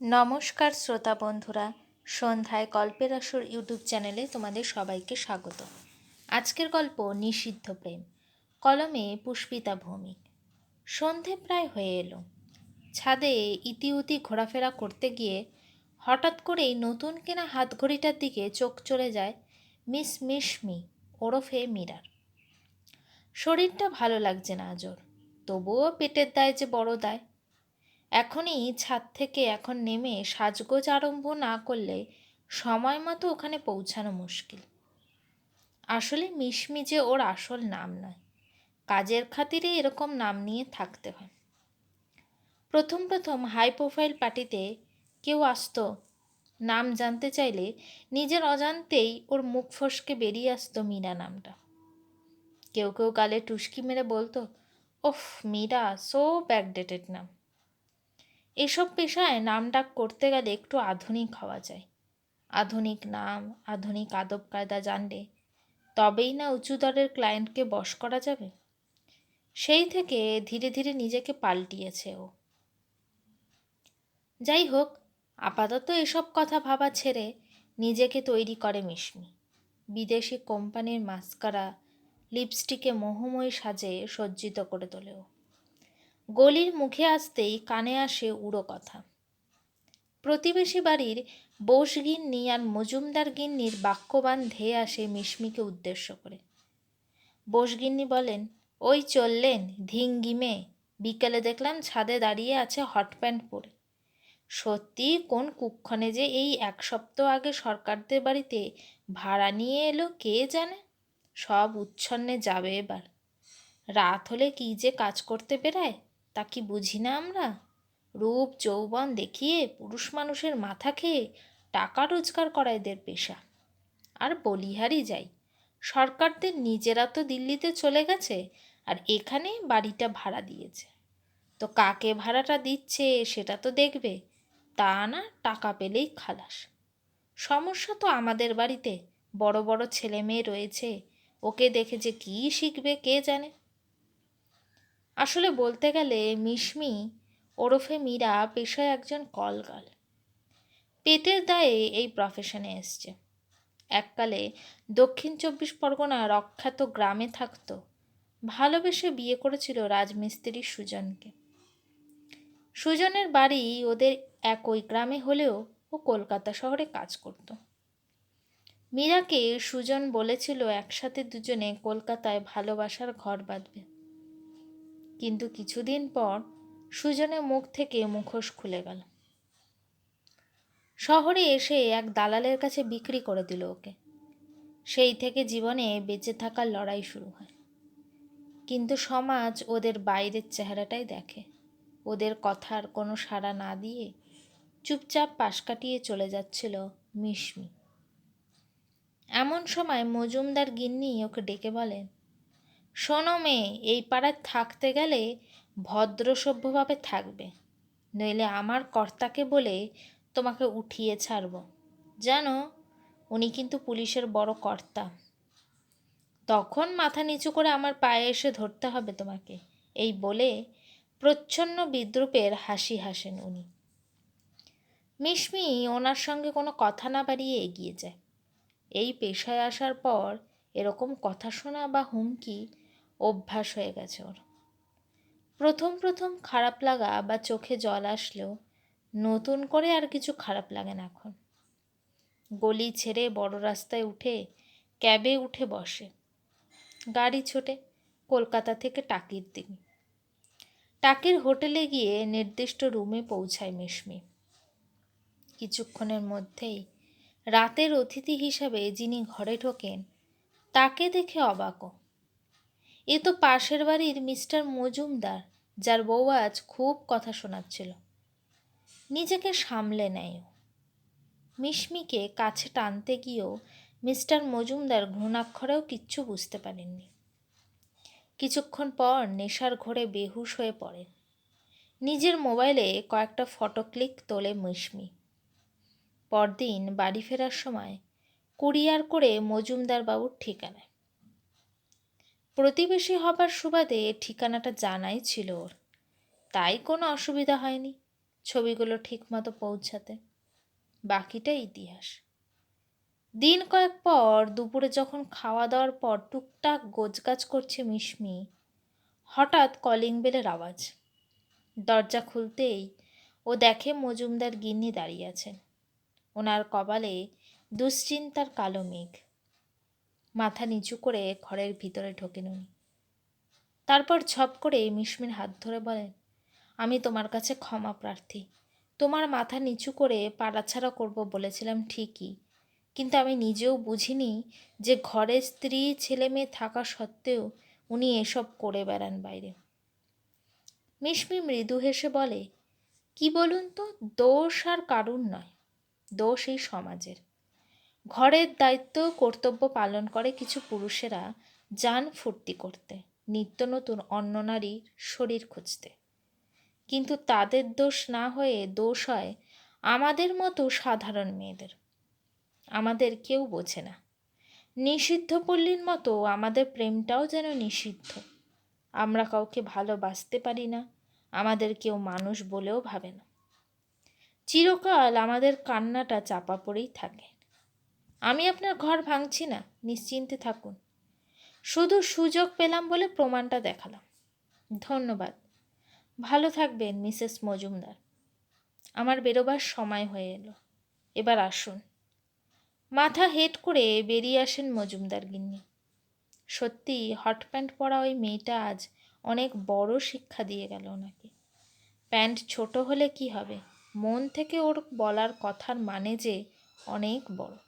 নমস্কার শ্রোতা বন্ধুরা, সন্ধ্যায় গল্পের আসর ইউটিউব চ্যানেলে তোমাদের সবাইকে স্বাগত। আজকের গল্প নিষিদ্ধ প্রেম, কলমে পুষ্পিতা ভৌমিক। সন্ধে প্রায় হয়ে এলো। ছাদে ইতিউতি ঘোরাফেরা করতে গিয়ে হঠাৎ করেই নতুন কেনা হাতঘড়িটার দিকে চোখ চলে যায় মিস মিশমি, ওরফে মীরার। শরীরটা ভালো লাগছে না আজর, তবুও পেটের দায় যে বড় দায়। এখনই ছাদ থেকে এখন নেমে সাজগোজ আরম্ভ না করলে সময় মতো ওখানে পৌঁছানো মুশকিল। আসলে মিশমি যে ওর আসল নাম নয়। কাজের খাতিরে এরকম নাম নিয়ে থাকতে হয়। প্রথম প্রথম হাই প্রোফাইল পার্টিতে কেউ আসতো, নাম জানতে চাইলে নিজের অজান্তেই ওর মুখ ফসকে বেরিয়ে আসতো মীরা নামটা। কেউ কেউ গালে টুসকি মেরে বলতো, ওফ, মীরা, সো ব্যাকডেটেড নাম। এসব পেশায় নাম ডাক করতে গেলে একটু আধুনিক হওয়া যায়। আধুনিক নাম, আধুনিক আদব কায়দা জানলে তবেই না উঁচু দরের ক্লায়েন্টকে বশ করা যাবে? সেই থেকে ধীরে ধীরে নিজেকে পাল্টিয়েছে ও। যাই হোক, আপাতত এসব কথা ভাবা ছেড়ে নিজেকে তৈরি করে মিশমি। বিদেশি কোম্পানির মাস্কারা লিপস্টিকে মোহময় সাজে সজ্জিত করে তোলেও গলির মুখে আসতেই কানে আসে উড়ো কথা। প্রতিবেশী বাড়ির বোস গিন্নি আর মজুমদার গিন্নির বাক্যবান ধেয়ে আসে মিশমিকে উদ্দেশ্য করে। বোস গিন্নি বলেন, ওই চললেন ধিঙ্গিমে বিকেলে দেখলাম ছাদে দাঁড়িয়ে আছে হট প্যান্ট পরে। সত্যি কোন কুক্ষণে যে এই এক সপ্তাহ আগে সরকারদের বাড়িতে ভাড়া নিয়ে এলো কে জানে? সব উচ্ছন্নে যাবে এবার। রাত হলে কি যে কাজ করতে বেরায়? তা কি বুঝি না আমরা? রূপ, যৌবন দেখিয়ে পুরুষ মানুষের মাথা খেয়ে টাকা রোজগার করা এদের পেশা। আর বলিহারি যাই, সরকারদের নিজেরা তো দিল্লিতে চলে গেছে আর এখানে বাড়িটা ভাড়া দিয়েছে। তো কাকে ভাড়াটা দিচ্ছে সেটা তো দেখবে, তা না টাকা পেলেই খালাস। সমস্যা তো আমাদের বাড়িতে, বড় বড় ছেলে মেয়ে রয়েছে, ওকে দেখে যে কী শিখবে কে জানে? আসলে বলতে গেলে মিশমি ওরফে মীরা পেশায় একজন কলগাল। পেটের দায়ে এই প্রফেশনে এসছে। এককালে দক্ষিণ চব্বিশ পরগনা রক্ষাত গ্রামে থাকতো। ভালোবেসে বিয়ে করেছিল রাজমিস্ত্রি সুজনকে। সুজনের বাড়ি ওদের একই গ্রামে হলেও ও কলকাতা শহরে কাজ করত। মীরাকে সুজন বলেছিল একসাথে দুজনে কলকাতায় ভালোবাসার ঘর বাঁধবে। কিন্তু কিছুদিন পর সুজনের মুখ থেকে মুখোশ খুলে গেল। শহরে এসে এক দালালের কাছে বিক্রি করে দিল ওকে। সেই থেকে জীবনে বেঁচে থাকার লড়াই শুরু হয়। কিন্তু সমাজ ওদের বাইরের চেহারাটাই দেখে। ওদের কথার কোনো সাড়া না দিয়ে চুপচাপ পাশ কাটিয়ে চলে যাচ্ছিল মিশমি এমন সময় মজুমদার গিন্নি ওকে ডেকে বলেন শোনো মেয়ে, এই পাড়ায় থাকতে গেলে ভদ্র সভ্যভাবে থাকবে। নইলে আমার কর্তাকে বলে তোমাকে উঠিয়ে ছাড়ব। জানো, উনি কিন্তু পুলিশের বড় কর্তা। তখন মাথা নিচু করে আমার পায়ে এসে ধরতে হবে তোমাকে। এই বলে প্রচ্ছন্ন বিদ্রুপের হাসি হাসেন উনি। মিশমি ওনার সঙ্গে কোনো কথা না বাড়িয়ে এগিয়ে যায়। এই পেশায় আসার পর এরকম কথা শোনা বা হুমকি অভ্যাস হয়ে গেছে ওর। প্রথম প্রথম খারাপ লাগা বা চোখে জল আসলেও নতুন করে আর কিছু খারাপ লাগে না এখন। গলি ছেড়ে বড় রাস্তায় উঠে, ক্যাবে উঠে বসে। গাড়ি ছোটে, কলকাতা থেকে টাকির দিন টাকির হোটেলে গিয়ে নির্দিষ্ট রুমে পৌঁছায় মিশমি। কিছুক্ষণের মধ্যেই রাতের অতিথি হিসাবে যিনি ঘরে ঢোকেন, তাকে দেখে অবাকও। এ তো পাশের বাড়ির মিস্টার মজুমদার, যার বউ আজ খুব কথা শোনাচ্ছিল। নিজেকে সামলে নেয় মিশমিকে কাছে টানতে গিয়েও মিস্টার মজুমদার ঘুণাক্ষরেও কিচ্ছু বুঝতে পারেননি। কিছুক্ষণ পর নেশার ঘোরে বেহুশ হয়ে পড়েন নিজের মোবাইলে কয়েকটা ফটো ক্লিক তোলে মিশমি। পরদিন বাড়ি ফেরার সময় কুরিয়ার করে মজুমদার বাবুর ঠিকানায়। প্রতিবেশী হবার সুবাদে ঠিকানাটা জানাই ছিল ওর। তাই কোনো অসুবিধা হয়নি ছবিগুলো ঠিকমতো পৌঁছাতে। বাকিটা ইতিহাস। দিন কয়েক পর দুপুরে যখন খাওয়া দাওয়ার পর টুকটাক গোজগাজ করছে মিশমি, হঠাৎ কলিং বেলের আওয়াজ। দরজা খুলতেই ও দেখে মজুমদার গিন্নি দাঁড়িয়ে আছেন। ওনার কপালে দুশ্চিন্তার কালো মেঘ। মাথা নিচু করে ঘরের ভিতরে ঢোকেন উনি তারপর ছপ করে মিশমির হাত ধরে বলেন আমি তোমার কাছে ক্ষমা প্রার্থী। তোমার মাথা নিচু করে পাড়াছাড়া করব বলেছিলাম ঠিকই। কিন্তু আমি নিজেও বুঝিনি যে ঘরে স্ত্রী, ছেলে মেয়ে থাকা সত্ত্বেও উনি এসব করে বেড়ান বাইরে। মিশমি মৃদু হেসে বলে, কি বলুন তো, দোষ আর কারুর নয়। দোষ এই সমাজের। ঘরের দায়িত্ব কর্তব্য পালন করে কিছু পুরুষেরা যান ফুর্তি করতে, নিত্য নতুন অন্য নারীর শরীর খুঁজতে। কিন্তু তাদের দোষ না হয়ে দোষ হয় আমাদের মতো সাধারণ মেয়েদের। আমাদের কেউ বোঝে না। নিষিদ্ধ পল্লীর মতো আমাদের প্রেমটাও যেন নিষিদ্ধ। আমরা কাউকে ভালোবাসতে পারি না, আমাদের কেউ মানুষ বলেও ভাবে না। চিরকাল আমাদের কান্নাটা চাপা পড়েই থাকে। আমি আপনার ঘর ভাঙছি না, নিশ্চিন্তে থাকুন। শুধু সুযোগ পেলাম বলে প্রমাণটা দেখালাম। ধন্যবাদ। ভালো থাকবেন, মিসেস মজুমদার। আমার বেরোবার সময় হয়ে এলো। এবার আসুন। মাথা হেট করে বেরিয়ে আসেন মজুমদার গিন্নি। সত্যি, হট প্যান্ট পরা ওই মেয়েটা আজ অনেক বড় শিক্ষা দিয়ে গেল ওনাকে। প্যান্ট ছোট হলে কি হবে? মন থেকে ওর বলার কথার মানে যে অনেক বড়।